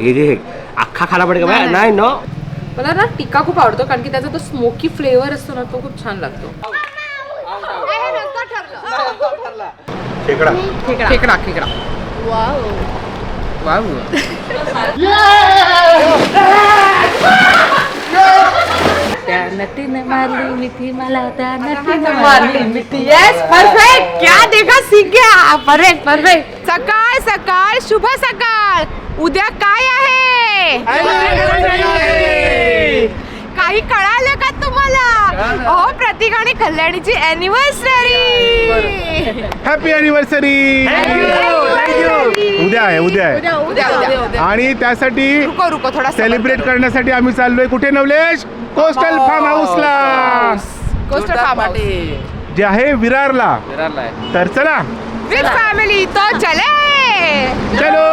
हे रे अख्खा खाना पडेल का नाही ना. मला ना टिक्का खूप आवडतो कारण की त्याचा तो स्मोकी फ्लेवर असतो ना तो खूप छान लागतो. खेकडा खेकडा खेकडा वाव. त्या नटीने मारली मिठी मला त्या नटीने मारली मिठी. येस परफेक्ट क्या देखा सीख गया. परफेक्ट परफेक्ट सकाळ सकाळ शुभ सकाळ. उद्या काय आहे? काही कळालं का तुम्हाला? हो प्रतीक आणि कल्याणीची अॅनिव्हर्सरी हॅपी अॅनिव्हर्सरी उद्या आहे उद्या आहे. उद्या उद्या उद्या आणि त्यासाठी रुको रुको थोडा सेलिब्रेट करण्यासाठी आम्ही चाललोय. कुठे नवलेश? कोस्टल फार्म हाऊसला कोस्टर फार्म हाऊस जे आहे विरारला. तर चला. विथ फॅमिली तो चले. चलो।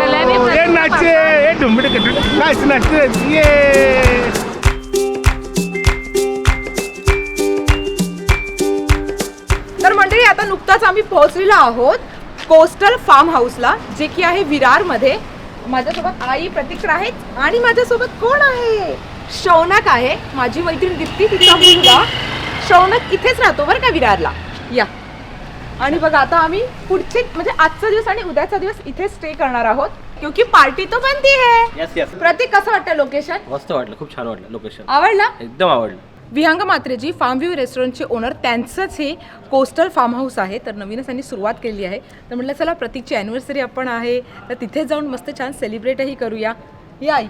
कल्याणी ये नाचे ये ढुंबडे नाच नाचते ये. तर मंडळी आता नुकताच आम्ही पोहोचलेलो आहोत कोस्टल फार्म हाऊसला जे की आहे विरारमध्ये. माझ्यासोबत आई प्रतीक्षा आहेत आणि माझ्यासोबत कोण आहे? शौनक आहे माझी मैत्रीण दीप्ती तिचा मुलगा. शौनक इथेच राहतो बरं का विरारला. या. आणि बघा आता आम्ही पुढचे म्हणजे आजचा दिवस आणि उद्याचा दिवस इथे स्टे करणार आहोत. क्योंकि पार्टी तो बनती है. येस येस प्रतीक कसं वाटतं लोकेशन मस्त वाटलं खूप छान वाटलं लोकेशन आवडला? एकदम आवडलं. विहंग मात्रेजी फार्म व्ह्यू रेस्टॉरंटचे ओनर त्यांचंच हे कोस्टल फार्म हाऊस आहे. तर नवीनच त्यांनी सुरुवात केली आहे. तर म्हटलं चला प्रतीकची अॅनिव्हर्सरी आपण आहे. तर तिथे जाऊन मस्त छान सेलिब्रेटही करूया. या आई.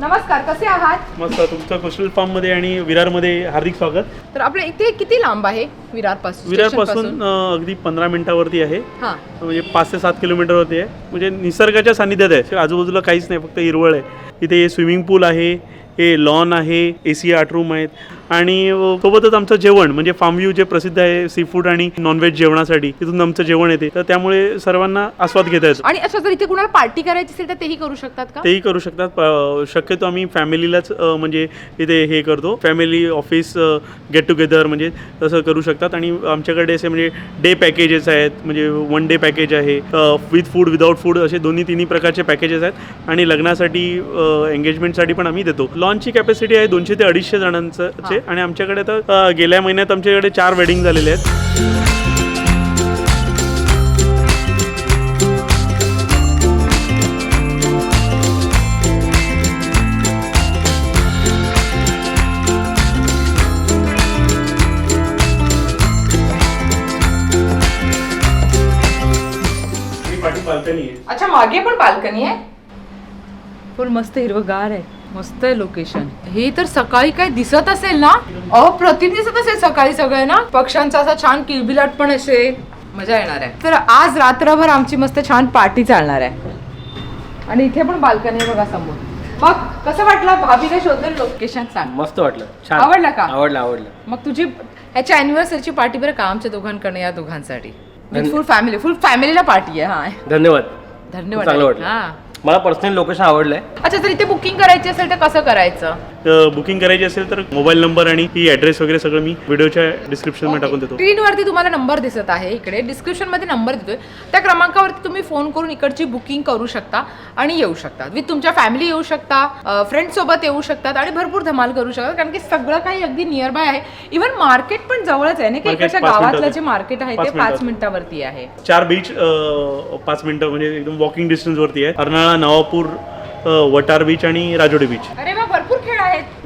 नमस्कार कसे आहात? मस्त तुमचं कोस्टल फार्ममध्ये आणि विरारमध्ये हार्दिक स्वागत. तर आपल्या इथे किती लांब आहे विरारपासून विरारपासून अगदी पंधरा मिनिटावरती आहे. हां. म्हणजे पाच ते सात किलोमीटरवरती आहे. म्हणजे निसर्गाच्या सानिध्यात आहे. आजूबाजूला काहीच नाही फक्त हिरवळ आहे. इथे स्विमिंग पूल आहे हे लॉन आहे ए सी आठ रूम आहेत. आणि सोबतच आमचं जेवण म्हणजे फार्म व्ह्यू जे प्रसिद्ध आहे सी फूड आणि नॉनव्हेज जेवणासाठी तिथून आमचं जेवण येते. तर त्यामुळे सर्वांना आस्वाद घेता येतो. आणि अच्छा जर इथे कुणाला पार्टी करायची असेल तर तेही करू शकतात का? तेही करू शकतात. प- शक्यतो आम्ही फॅमिलीलाच म्हणजे इथे हे करतो. फॅमिली ऑफिस गेट टुगेदर म्हणजे तसं करू शकतात. आणि आमच्याकडे असे म्हणजे डे पॅकेजेस आहेत म्हणजे वन डे पॅकेज आहे. विथ फूड विदाऊट फूड असे दोन्ही तिन्ही प्रकारचे पॅकेजेस आहेत. आणि लग्नासाठी एंगेजमेंटसाठी पण आम्ही देतो. लॉनची कॅपॅसिटी आहे दोनशे ते अडीचशे जणांचं चे. आणि आमच्याकडे अ, गेल्या महिन्यात आमच्याकडे चार वेडिंग झालेले आहेत. अच्छा मागे पण बाल्कनी आहे? फुल मस्त हिरवगार आहे. मस्त आहे लोकेशन हे तर सकाळी काय दिसत असेल ना? अप्रतिम दिसत असेल सकाळी सगळं ना पक्ष्यांचा असा छान किलबिलाट पण असेल मजा येणार आहे. तर आज रात्रभर आमची मस्त छान पार्टी चालणार आहे. आणि इथे पण बाल्कनी बघा समोर. बघ कसं वाटलं? भाभीने शोधलेलं लोकेशन सांग. मस्त वाटलं. छान. आवडलं का? आवडलं आवडलं. मग तुझी ह्याच्या अॅनिव्हर्सरीची पार्टी बरं का? आमच्या दोघांकडनं या दोघांसाठी. फुल फॅमिली फुल फॅमिलीला पार्टी आहे हा. धन्यवाद. धन्यवाद. हा. मला पर्सनल लोकेशन आवडलंय. अच्छा जर इथे बुकिंग करायची असेल तर कसं करायचं? बुकिंग करायची असेल तर मोबाईल नंबर आणि ही ॲड्रेस वगैरे सगळं मी व्हिडिओच्या डिस्क्रिप्शनमध्ये टाकून देतो. स्क्रीनवरती तुम्हाला नंबर दिसत आहे इकडे. डिस्क्रिप्शनमध्ये नंबर देतोय त्या क्रमांकावरती तुम्ही फोन करून इकडची बुकिंग करू शकता आणि येऊ शकता. विथ तुमच्या फॅमिली येऊ शकता फ्रेंड सोबत येऊ शकतात आणि भरपूर धमाल करू शकतात कारण की सगळं काही अगदी नियर बाय आहे. इव्हन मार्केट पण जवळच आहे. ना की इकडच्या गावातलं. जे मार्केट आहे ते पाच. मिनिटावरती आहे. चार बीच पाच मिनिटं म्हणजे एकदम वॉकिंग डिस्टन्सवरती आहे अर्नाळा नवापूर वटार बीच आणि राजोडी बीच अरे भरपूर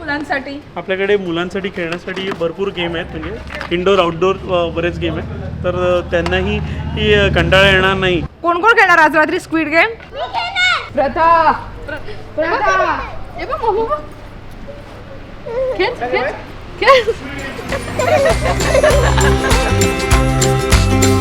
मुलांसाठी? आपल्याकडे मुलांसाठी खेळण्यासाठी भरपूर गेम आहेत. म्हणजे इनडोर आउटडोर बरेच गेम आहेत. तर त्यांनाही ही कंटाळा येणार नाही. कोण कोण खेळणार आज रात्री स्क्वीड गेम प्रथा. प्रथा. बघ, बघ. खेच, खेच,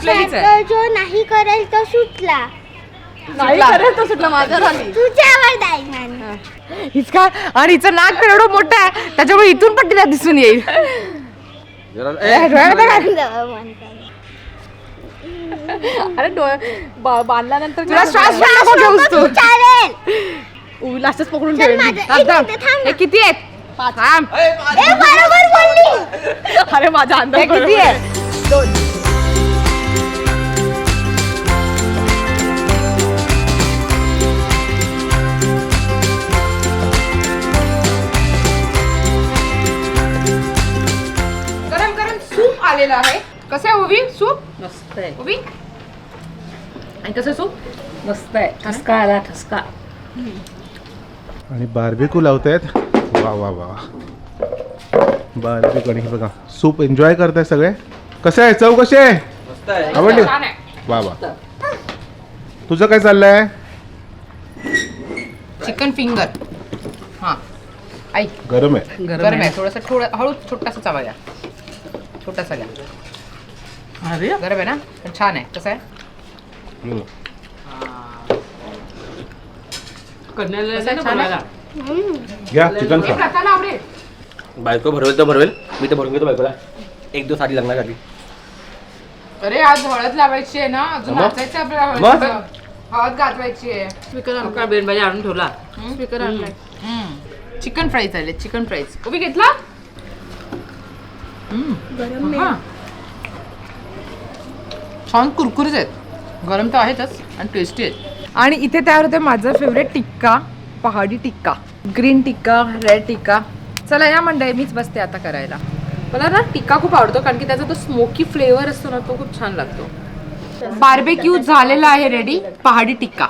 सुटलेलीच आहे. तर जो नाही करेल तो सुटला. नाही करेल तो सुटला माझा तुझ्यावर आणि हिचं नाक तर एवढं मोठं आहे त्याच्यामुळे इथून पण तिला दिसून येईल. ए, डोळ्यात बघा. अरे डोळे बा- बांधल्यानंतर तुला श्वास पण नको घेऊस तू चालेल. लास्टच पकडून चल ठेवेल मी. माझं- थांब, एक थांब. मिनिट, थांब ना. हे किती आहेत? थांब. ए, बरोबर अरे माझा अंदाज किती आहे. दोन. आलेलं आहे. कसं आहे उभी? सूप? मस्त आहे. उभी? आणि कसं सूप? मस्त आहे. ठसका आला ठसका. आणि बार्बिक्यू लावतायत. वा वा वा बार्बिक्यू आणि हे बघा. सूप एन्जॉय करताय सगळे? कसं आहे चव कशी आहे मस्त आहे. आवडली? छान आहे. वा वा. तुझं काय चाललंय? चिकन फिंगर हां. आई. गरम आहे. गरम आहे. थोडंसं थोडं हळू छोटासा चावा घ्या छोटासा घ्या. अरे गरम आहे ना? पण छान आहे. कसं आहे? आहे? घ्या चिकन हे बायको भरवेल तर भरवेल. मी तर भरून घेतो बायकोला. एक दिवस आधी लग्नासाठी अरे आज हळद लावायची आहे ना? अजून मग? नाचायचं आपल्याला हळद गाजवायची आहे. स्पीकर आमका बेन भाजी आणून ठेवला. स्पीकर आणलाय चिकन फ्राईज आले चिकन फ्राईज. उभी घेतला? हा. छान कुरकुरीत आहेत. गरम तर आहेतच आणि टेस्टी आहेत. आणि इथे तयार होते माझं फेवरेट टिक्का पहाडी टिक्का. ग्रीन टिक्का रेड टिक्का. चला या मंडळी मीच बसते आता करायला. मला ना टिक्का खूप आवडतो कारण की त्याचा तो स्मोकी फ्लेवर असतो ना तो खूप छान लागतो. बार्बेक्यू झालेला आहे रेडी पहाडी टिक्का.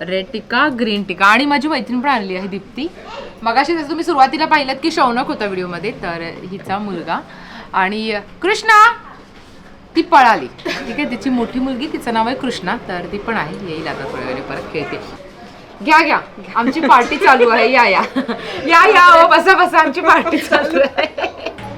रेड टिक्का ग्रीन टिक्का. आणि माझी मैत्रीण पण आणली आहे दीप्ती. मगाशी जसं तुम्ही सुरुवातीला पाहिलं की शौनक होता व्हिडिओमध्ये तर हिचा मुलगा. आणि कृष्णा ती पळाली. ठीक आहे तिची मोठी मुलगी तिचं नाव आहे कृष्णा तर ती पण आहे येईल आता थोड्या वेळाने परत खेळते. घ्या घ्या आमची पार्टी चालू आहे या या. या या हो बसा बसा आमची पार्टी चालू आहे.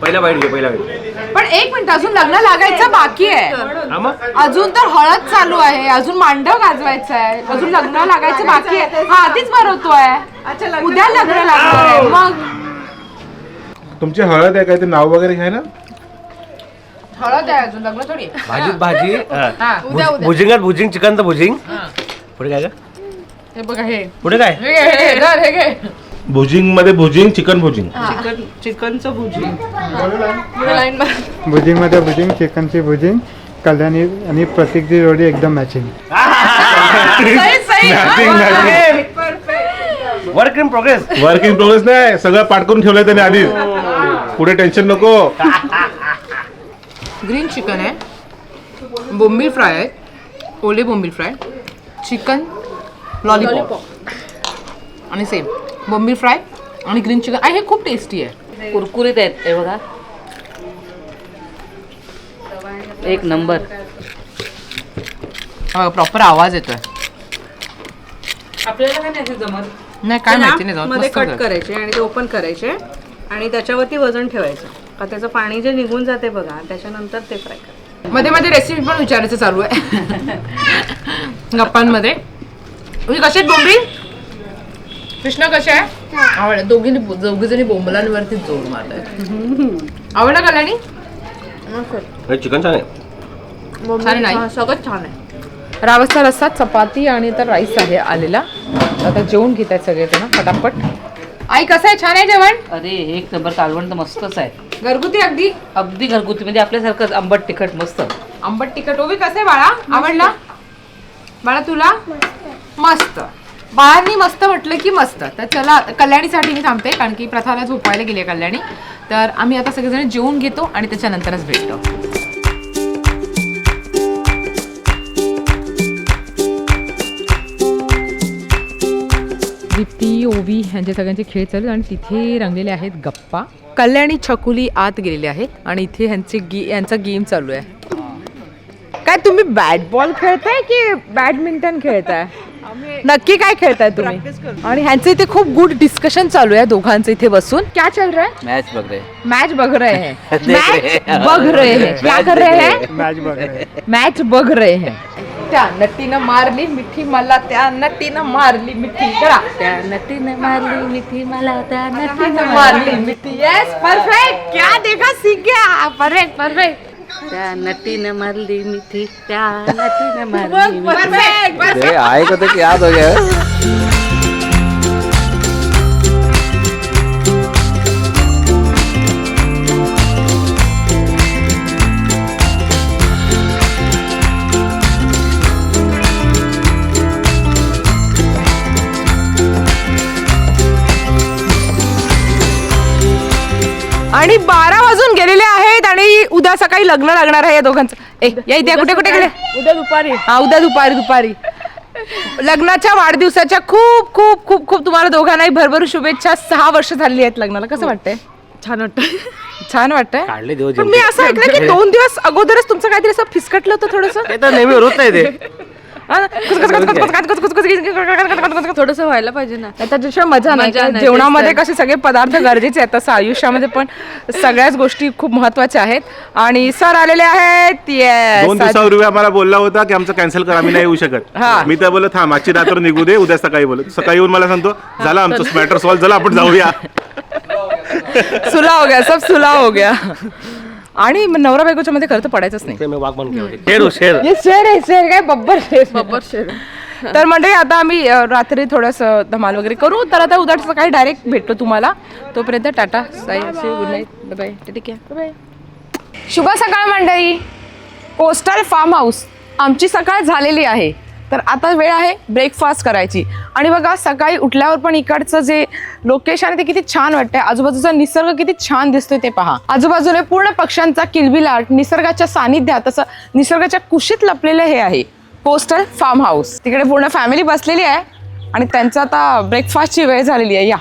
पहिला बाईट घे पहिला बाईट पण एक मिनिट अजून लग्न लागायचं बाकी आहे. हा अजून तर हळद चालू आहे अजून मांडव गाजवायचं आहे अजून लग्न लागायचं बाकी आहे. हा आधीच भरवतोय उद्या लग्न लागणार आहे मग? तुमची हळद आहे काय ते नाव वगैरे घ्याय ना हळद आहे अजून लग्न थोडी आहे. भाजी भाजी? हा, उद्या, उद्या. भुजिंगात भुजिंग चिकनचं भुजिंग. पुढे काय का हे बघा हे. पुढे काय? हे घे, हे घे, धर, हे घे. भुजिंगमध्ये भुजिंग चिकन भुजिंग. चिकन चिकनचं भुजी पुढे मार. भुजिंगमध्ये भुजिंग चिकनची भुजिंग कल्याणी आणि प्रतीकची जोडी एकदम मॅचिंग सही, सही. Matching, matching. Perfect. Work in progress work in progress नाही सगळं पाठ करून ठेवलंय त्याने आधी. पुढे टेन्शन नको. ग्रीन चिकन आहे बोंबील फ्राय आहे ओले बोंबील फ्राय चिकन लॉलीपॉप आणि सेम बोंबील फ्राय आणि ग्रीन चिकन आणि हे खूप टेस्टी आहे. कुरकुरीत आहेत हे बघा. एक नंबर प्रॉपर आवाज येतोय. आपल्याला काय नाही जमत? नाही काय माहिती नाही कट करायचे आणि ते ओपन करायचे आणि त्याच्यावरती वजन ठेवायचं. का त्याचं पाणी जे निघून जाते बघा त्याच्यानंतर ते फ्राय करायचं मध्ये मध्ये रेसिपी पण विचारायचं चालू आहे. गप्पांमध्ये. तुम्ही कसे बोंबील? कृष्णा कसे आहे? आवड दोघींनी दोघी जणी बोंबलांवरती जोर मारतायत आवडला कल्याणी चिकन छान आहे. सगळं छान आहे. रावसचा रस्सा चपाती आणि तर राईस आहे आलेला. आता जेवण घेत आहेत सगळे जण फटाफट. आई कसं आहे? छान आहे जेवण? अरे एक नंबर कालवण तर मस्तच आहे. घरगुती अगदी? अगदी घरगुती म्हणजे आपल्यासारखंच आंबट तिखट मस्त. आंबट तिखट. ओवी कसं आहे बाळा? आवडला? बाळा तुला? मस्त. बाळांनी मस्त म्हटलं की मस्त. तर चला कल्याणीसाठी मी थांबते कारण की प्रथाला झोपायला गेली आहे कल्याणी. तर आम्ही आता सगळेजण जेवून घेतो आणि त्याच्यानंतरच भेटतो. दीप्ती ओवी यांचे सगळ्यांचे खेळ चालू आणि तिथे रंगलेले आहेत गप्पा. कल्याणी छकुली आत गेलेले आहेत आणि इथे ह्यांचे गे यांचा गेम चालू आहे. काय तुम्ही बॅट बॉल खेळताय की बॅडमिंटन खेळताय? नक्की काय खेळताय तुम्ही? आणि ह्यांचं इथे खूप गुड डिस्कशन चालू आहे दोघांचं इथे बसून. क्या चल रहा है? मॅच बघ रे मैच बघ रहे हैं. मैच बघ रहे हैं. क्या कर रहे हैं? मॅच बघ रहे हैं. त्या नटीनं मारली मिठी मला त्या नटीनं मारली मिठी. करा त्या नटीने मारली मिठी मला त्या नटीने मारली मिठी यस परफेक्ट क्या देखा सीख. गया परफेक्ट परफेक्ट त्या नटीने मारली मिठी त्या नटीने मारली मिठी. परफेक्ट परफेक्ट आए को तो याद हो गया। आणि बारा वाजून गेलेले आहेत आणि उद्या सकाळी लग्न लागणार आहे या दोघांचं. ए या इथे कुठे कुठे गेले? उद्या दुपारी. हा उद्या दुपारी दुपारी. लग्नाच्या वाढदिवसाच्या खूप खूप खूप खूप तुम्हाला दोघांनाही भरभरून शुभेच्छा. सहा वर्ष झालेली आहेत लग्नाला. कसं वाटतंय? छान वाटत छान वाटतंय? काढले देव पण मी असं ऐकलं की दोन दिवस अगोदरच तुमचं काहीतरी असं फिसकटलं होतं थोडस. ते तर नेहमी होत नाही ते. थोडस व्हायला पाहिजे ना. त्याच्याशिवाय मजा नाही जेवणामध्ये. कसे सगळे पदार्थ गरजेचे आहेत तसं आयुष्यामध्ये पण सगळ्याच गोष्टी खूप महत्त्वाच्या आहेत. आणि सर आलेले आहेत. दोन दिवसापूर्वी आम्हाला बोलला होता की आमचं कॅन्सल कर आम्ही नाही येऊ शकत. हा. मी तर बोलत थांब आजची रात्र निघू दे उद्या सकाळी बोलत सकाळी येऊन मला सांगतो झालं आमचं मॅटर सॉल्व झालं आपण जाऊया. सुला हो गया सब सुला हो गया. आणि मग नवरा बायकोच्या मध्ये खरं तर पडायचंच नाही. ते मी वाघ बन केलं शेर शेर हे शेर आहे शेर काय? बब्बर शेर. बब्बर शेर. तर मंडळी आता आम्ही अ, रात्री थोडंसं धमाल वगैरे करू. तर आता उद्या सकाळी डायरेक्ट भेटतो तुम्हाला. तोपर्यंत Tata Sai good night bye ठीक आहे बाय शुभ सकाळ मंडळी. कोस्टल फार्म हाऊस आमची सकाळ झालेली आहे. तर आता वेळ आहे ब्रेकफास्ट करायची. आणि बघा सकाळी उठल्यावर पण इकडचं जे लोकेशन आहे ते किती छान वाटतंय. आजूबाजूचा निसर्ग किती छान दिसतोय ते पहा. आजूबाजूला पूर्ण पक्ष्यांचा किलबिलाट निसर्गाच्या सानिध्यात असं निसर्गाच्या कुशीत लपलेलं हे आहे. कोस्टल फार्म हाऊस तिकडे पूर्ण फॅमिली बसलेली आहे. आणि त्यांचं आता ब्रेकफास्टची वेळ झालेली आहे. या.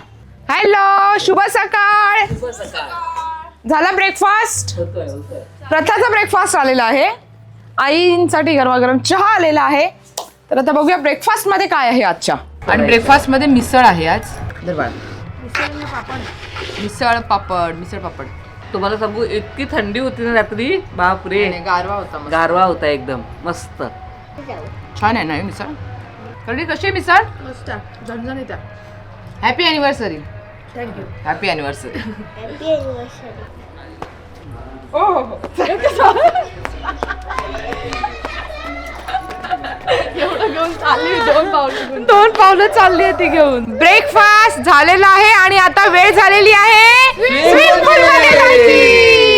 हॅलो शुभ सकाळ. झाला ब्रेकफास्ट प्रथाचा ब्रेकफास्ट आलेला आहे. आईंसाठी गरमागरम चहा आलेला आहे. तर आता बघूया ब्रेकफास्टमध्ये काय आहे आजच्या. आणि ब्रेकफास्टमध्ये मिसळ आहे आज. दरबार मिसळ पापड मिसळ पापड. तुम्हाला सांगू इतकी थंडी होती ना रात्री. बापरे. गारवा होता मस्त. गारवा होता एकदम मस्त. छान आहे ना हे मिसळ? करडी कशी आहे मिसळ? मस्त. झणझणीत happy anniversary thank you happy anniversary दोन पावलं चालली आहे ती घेऊन. ब्रेकफास्ट झालेला आहे आणि आता वेळ झालेली आहे. स्विमिंग पूल मध्ये जायची.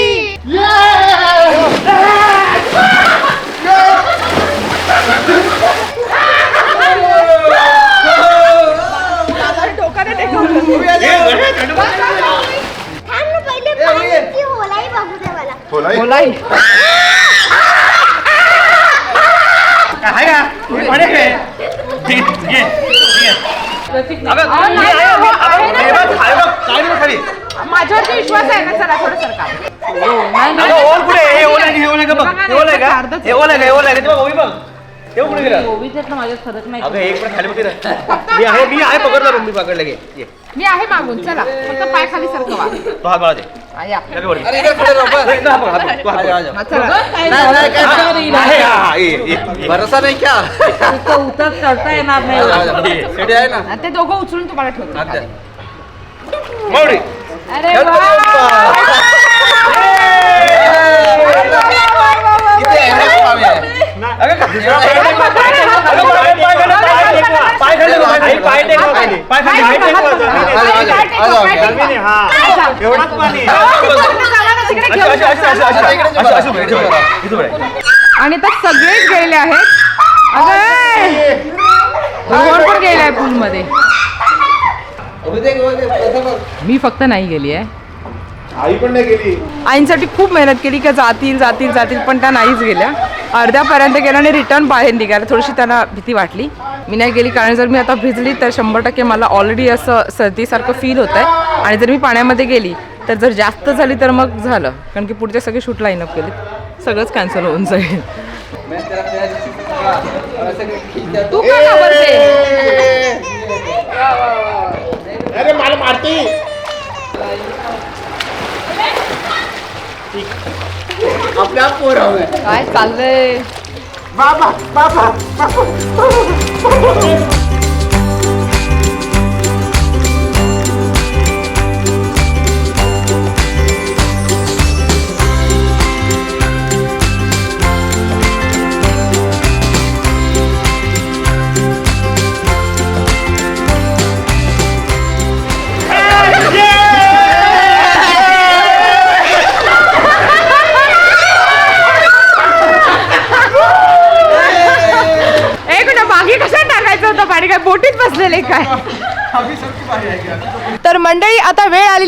हे काय काय बघ. नाही मी आहे पकडलं गे मी आहे मागून चला. फक्त पाय खाली सारखं अरे नाही, क्या? उतर येणार नाही. ते दोघं उचलून तुम्हाला ठेवतो. अरे आणि तर सगळेच गेलेले आहेत. अगं पण गेलाय पूल मध्ये मी फक्त नाही गेली आहे. आई पण नाही गेली. आईंसाठी खूप मेहनत केली का जातील जातील जातील पण त्या नाहीच गेल्या. अर्ध्यापर्यंत गेल्या आणि रिटर्न बाहेर निघायला थोडीशी त्यांना भीती वाटली. मी नाही गेली कारण जर मी आता भिजली तर शंभर टक्के मला ऑलरेडी असं सर्दीसारखं फील होत आहे आणि जर मी पाण्यामध्ये गेली तर जर जास्त झाली तर मग झालं. कारण की पुढचे सगळे शूट लाईन अप केले सगळंच कॅन्सल होऊन जाईल. तू का घाबरते? अरे मला मारती. आपल्या पोरावर. काय चाललंय? बाबा बाबा बाबा.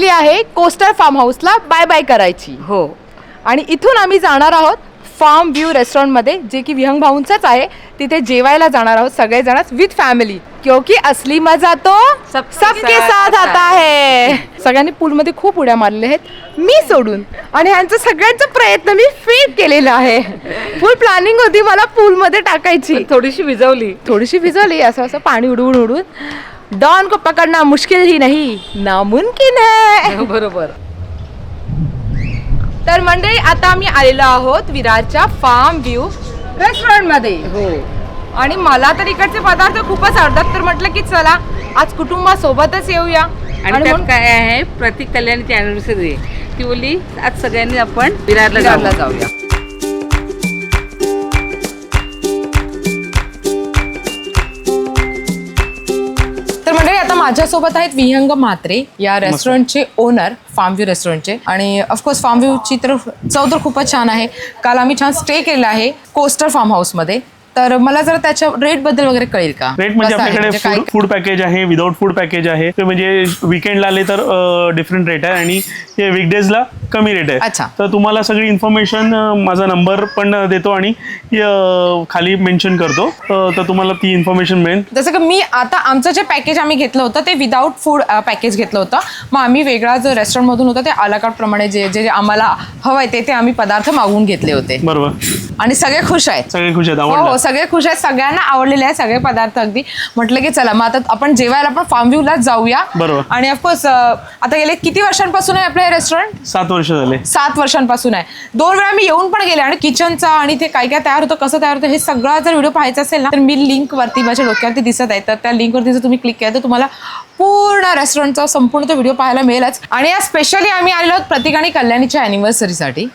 आलेली आहे कोस्टर फार्म हाऊसला बाय बाय करायची. हो. आणि इथून आम्ही जाणार आहोत फार्म व्ह्यू रेस्टॉरंटमध्ये जे की विहंग भाऊंचंच आहे तिथे जेवायला जाणार आहोत सगळेजण विथ फॅमिली क्योंकि असली मजा तो सबके साथ साथ आता आता है सगळ्यांनी पूलमध्ये खूप उड्या मारलेल्या आहेत. मी सोडून आणि ह्यांचा सगळ्यांचा प्रयत्न मी फेल केलेला आहे. फुल प्लॅनिंग होती मला पूलमध्ये टाकायची. थोडीशी विजवली. थोडीशी भिजवली असं असं पाणी उडवून उडवून डॉन को पकडना मुश्किल ही नहीं नामुमकिन है। बरोबर. तर मंडळी आता आम्ही आलेलो आहोत विरारच्या फार्म व्ह्यू रेस्टॉरंटमध्ये हो. आणि मला तर इकडचे पदार्थ खूपच आवडतात तर म्हटलं की चला आज कुटुंबासोबतच येऊया. आणि आणि त्यात म्हणून काय आहे प्रतीक कल्याणीची अॅनिव्हर्सरी ती बोलली आज सगळ्यांनी आपण विरारला विरारला जाऊ. जाऊया. माझ्यासोबत आहेत विहंग म्हात्रे. या रेस्टॉरंटचे ओनर फार्म व्ह्यू रेस्टॉरंटचे आणि ऑफकोर्स फार्म तर चव तर खूपच छान आहे. काल आम्ही छान स्टे केला आहे कोस्टर फार्म हाऊसमध्ये तर मला जरा त्याच्या रेटबद्दल वगैरे कळेल का? रेट म्हणजे कसं आहे? आपल्याकडे म्हणजे काय- फूड फूड पॅकेज आहे विदाऊट फूड पॅकेज आहे. ते म्हणजे विकेंडला आले तर डिफरंट रेट आहे आणि हे वीकडेजला कमी रेट आहे. अच्छा. तर तुम्हाला सगळी इन्फॉर्मेशन माझा नंबर पण देतो आणि अं, खाली मेन्शन करतो. अं, तर तुम्हाला ती इन्फॉर्मेशन मिळेल. जसं की मी आता आमचं जे पॅकेज आम्ही घेतलं होतं ते विदाऊट फूड पॅकेज घेतलं होतं. मग आम्ही वेगळा जो रेस्टॉरंटमधून होता ते आलाकाट प्रमाणे जे जे आम्हाला हवं आहे ते ते आम्ही पदार्थ मागवून घेतले होते. बरोबर. आणि सगळे खुश आहेत. सगळे खुश आहेत हो आवडलं हो सगळे खुश आहेत सगळ्यांना आवडलेले आहेत सगळे पदार्थ अगदी. म्हटलं की चला मग आता आपण जेवायला आपण फार्म व्ह्यूलाच जाऊया. बरोबर. आणि ऑफकोर्स आता गेले किती वर्षांपासून आहे आपलं हे रेस्टॉरंट सात वर्ष झाले. सात वर्षांपासून आहे. दोन वेळा मी येऊन पण गेले आणि किचनचा आणि ते काय काय तयार होतं कसं तयार होतं हे सगळं जर व्हिडिओ पाहायचा असेल ना तर मी लिंक वरती माझ्या डोक्यावरती दिसत आहे. तर त्या लिंकवरती जर तुम्ही क्लिक केलं तर तुम्हाला पूर्ण रेस्टॉरंटचा संपूर्ण तो व्हिडिओ पाहायला मिळेलच. आणि आज स्पेशली आम्ही आलेलो आहोत प्रतीक आणि कल्याणीच्या अॅनिव्हर्सरीसाठी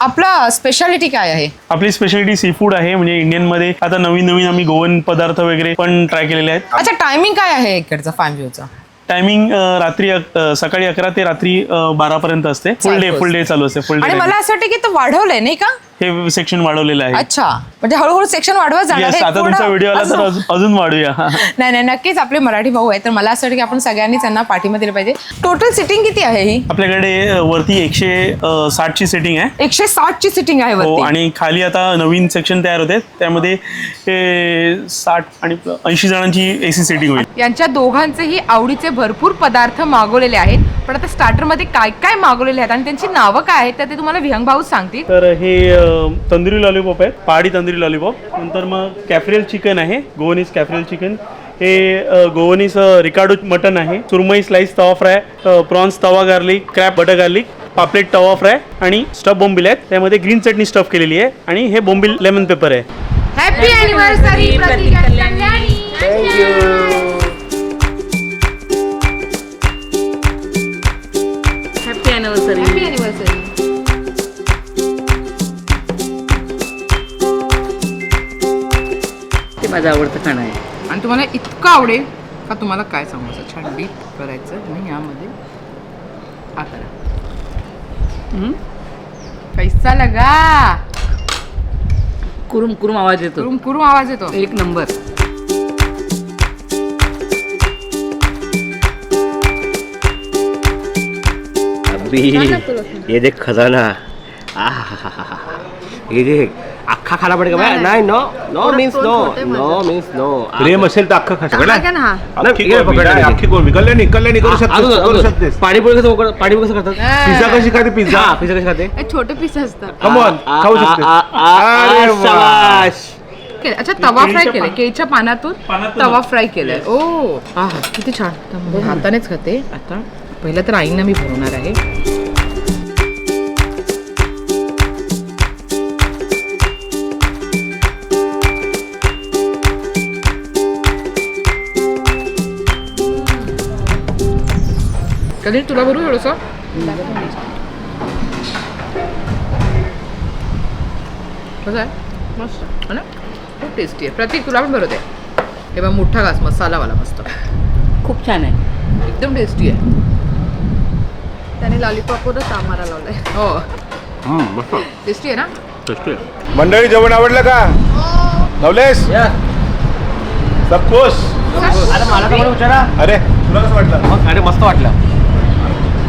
आपला स्पेशालिटी काय आहे? आपली स्पेशालिटी सी फूड आहे म्हणजे इंडियनमध्ये आता नवीन नवीन आम्ही गोवन पदार्थ वगैरे पण ट्राय केलेले आहेत. अच्छा टायमिंग काय आहे इकडचा फार्म व्ह्यूचा टायमिंग रात्री सकाळी अकरा ते रात्री बारा पर्यंत असते. फुल डे फुल डे चालू असते फुल आणि डे मला असं वाटतं की तो वाढवलंय नाही का? हे सेक्शन वाढवलेलं आहे. अच्छा म्हणजे हळूहळू सेक्शन वाढवत जाणार येस आहे. आता पूर्ण तुमचा व्हिडिओ आला तर असं- अजून- अजून वाढूया. नाही नाही नक्कीच आपले मराठी भाऊ आहे तर मला असं वाटतं की आपण सगळ्यांनी त्यांना पाठिंबा दिला पाहिजे. टोटल सिटिंग किती आहे ही? आपल्याकडे अं, वरती एकशे अं, साठची सेटिंग आहे. एकशे साठ ची सिटिंग आहे हो वरती आणि खाली आता नवीन सेक्शन तयार होते त्यामध्ये हे साठ आणि ऐंशी जणांची एसी सेटिंग होईल. यांच्या दोघांचेही आवडीचे भरपूर पदार्थ मागवलेले आहेत. पण आता स्टार्टरमध्ये काय काय मागवलेले आहेत आणि त्यांची नावं काय आहेत तर ते तुम्हाला विहंग भाऊ सांगतील. तर हे अं, तंदुरी लॉलीपॉप आहे पहाडी तंदुरी लॉलीपॉप नंतर मग कॅफ्रियल चिकन आहे गोवनीज कॅफ्रियल चिकन. हे अं, रिकार्डो मटन आहे सुरमई स्लाइस तवा फ्राय प्रॉन्स तवा गार्लिक क्रॅप बटर गार्लिक पापलेट तवा फ्राय आणि स्टफ बोंबिल आहेत. त्यामध्ये ग्रीन चटणी स्टफ केलेली आहे आणि हे बोंबिल लेमन पेपर आहे. Happy anniversary Prateek Kalyani. Happy माझं आवडतं खाणं आहे. आणि तुम्हाला इतकं आवडेल का तुम्हाला काय सांगू? असं छान डीप करायचं आणि यामध्ये हा करा. पैसा लगा. कुरुम कुरुम आवाज येतो. कुरुम कुरुम आवाज येतो. एक नंबर. अभी ये देख खजाना. आहाहाहा. ये देख अख्खा खाना पडेगा भाई नाही no no means no no means no प्रेम असेल तर अख्खं खास टाका ना हा. अख्खी इकडे कोळंबी, पकडा काय लगेच. अख्खी कोळंबी. कल्याणी कल्याणी करू शकतेस करू शकतेस पाणीपुरी कसं उकळ- पाणीपुरी कसं करतात पिझ्झा कशी खाते पिझ्झा हा पिझ्झा कशी खाते छोटे पीस असतात. कमॉन आ- खाऊ आ- शकते. आ- आ- आ- अरे वा. शाबाश. केलं. अच्छा तवा फ्राय केलाय. केळीच्या पानातून पानातून. तवा फ्राय केलाय. ओ. हा हा किती छान. त्यामध्ये हातानेच खाते. आता? पहिलं तर आईंना मी बनवणार आहे. कधी तुला बरोबर थोडस कसं आहे मस्त हो ना खूप टेस्टी आहे प्रतीक तुला पण बरोबर आहे हे बघ मोठा घास मसालावाला मस्त खूप छान आहे एकदम टेस्टी आहे त्याने लॉलीपॉपवरच आम्हाला लावलंय. हो. हम्म, मस्त. टेस्टी आहे ना? टेस्टी आहे. मंडळी जेवण आवडलं का? नवलेश? सब खुश अरे मला तर मला विचारा अरे तुला कसं वाटलं? मग अरे मस्त वाटलं.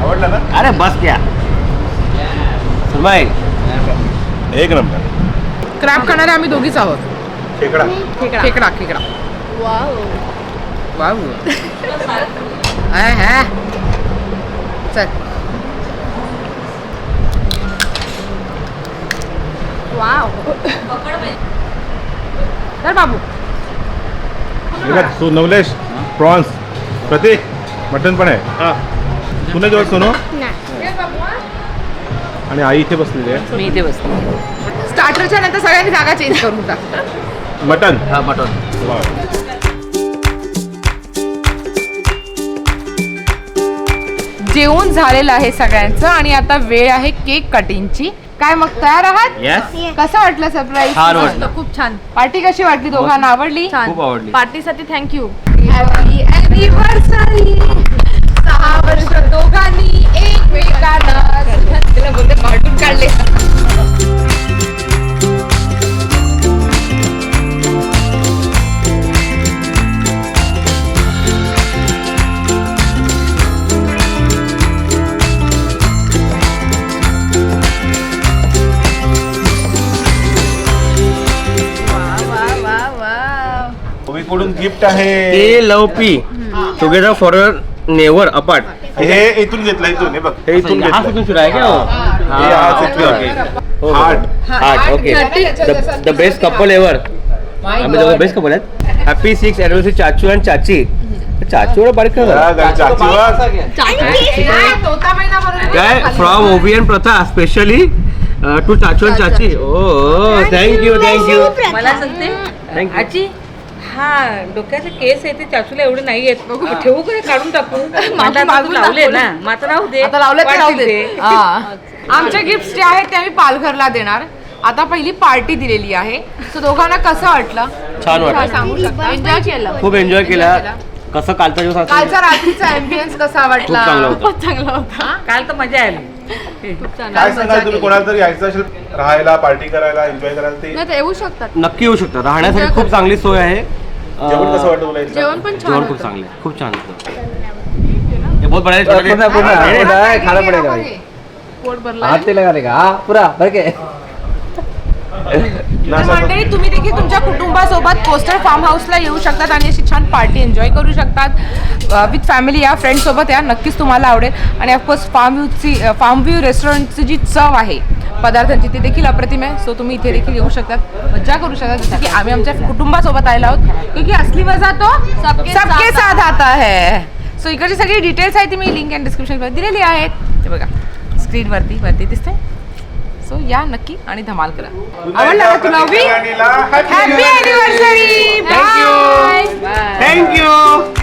आवडलं ना? अरे बस क्या. सुनबाई. एक नंबर. क्रॅप खाणारे आम्ही दोघीच आहोत. खेकडा. खेकडा. खेकडा वाव. आहे, आहे. चल. तर बाबू. हे बघ, नवलेश प्रॉन्स प्रतीक मटन पण आहे. जेवढ सोनो? आणि आई इथे बसलेली आहे. मी इथे बसते. स्टार्टरच्या नंतर सगळ्यांनी जागा चेंज करून टाक. मटन? हा मटन. जेवण झालेलं आहे सगळ्यांचं आणि आता वेळ आहे केक कटिंगची. काय मग तयार आहात? येस कसं वाटलं सरप्राईज छान वाटलं. खूप छान. पार्टी कशी वाटली दोघांना? आवडली? खूप आवडली. पार्टीसाठी थँक्यू हॅपी अॅनिव्हर्सरी वर्ष दोघांनी एकमेकांना तिला बोलते कार्टून काढले. कडून गिफ्ट आहे? ते love P. Together for never apart हे इथून घेतलं इथून हे बघ. हे इथून हा घेतलं सुरू आहे का हे? Heart okay the best couple ever आम्ही बेस्ट कपल आहेत. हॅपी सिक्स अॅनिव्हर्सरी चाचू आणि चाची. चाचू एवढं बारीक का झाला? हा, चाचीवर. काय फ्रॉम ओबियन प्रथा स्पेशली टू चाचू आणि चाची. ओ थँक्यू थँक्यू मला सांगते Thank you. आजी? हा डोक्याचे केस आहे ते चाचूला एवढे नाही आहेत. ठेवू का काढून टाकू? मागून लावले. ना. राहू दे. आता लावले तर राहू वाढतील दे. ते. हा. आमचे गिफ्ट जे आहेत ते आम्ही पालघरला देणार. आता पहिली पार्टी दिलेली आहे. सो दोघांना कसं वाटलं? छान वाटलं. सांगू शकता? एन्जॉय केलं. खूप एन्जॉय केला. कसं कालचा दिवस असेल? कालचा रात्रीचा एम्बियन्स कसा वाटला? चांगला होता. खूप चांगला होता. काल तर मजा आली. काय सांगाल तुम्ही? कोणाला तरी यायचं असेल राहायला पार्टी करायला एन्जॉय करायला ते? नाही येऊ शकतात. नक्की येऊ शकता राहण्यासाठी खूप चांगली सोय आहे. जेवण कसं वाटलं तुला इथलं? जेवण पण छान जेवण होतं. खूप चांगलं आहे. खूप छान होतं. हे बहुत बड़ा छोटा खाना पडेगा पोट भरला तर मंडळी तुम्ही देखील तुमच्या कुटुंबासोबत कोस्टल फार्म हाऊसला येऊ शकतात आणि अशी छान पार्टी एन्जॉय करू शकतात. विथ फॅमिली या फ्रेंड सोबत या नक्कीच तुम्हाला आवडेल. आणि ऑफकोर्स फार्म व्ह्यूची फार्म व्ह्यू रेस्टॉरंटची जी चव आहे पदार्थांची ती देखील अप्रतिम आहे. सो तुम्ही इथे देखील येऊ शकतात. मज्जा करू शकता जसं की आम्ही आमच्या कुटुंबासोबत आलेलो आहोत. क्योंकि असली मजा तो सबके साथ आता. है. सो इकडची सगळी डिटेल्स आहे ती मी लिंक अँड डिस्क्रिप्शनमध्ये दिलेली आहेत. ते बघा स्क्रीनवरती वरती दिसते सो या नक्की आणि धमाल करा. आवडला का तुला हॅपी अॅनिव्हर्सरी थँक्यू थँक्यू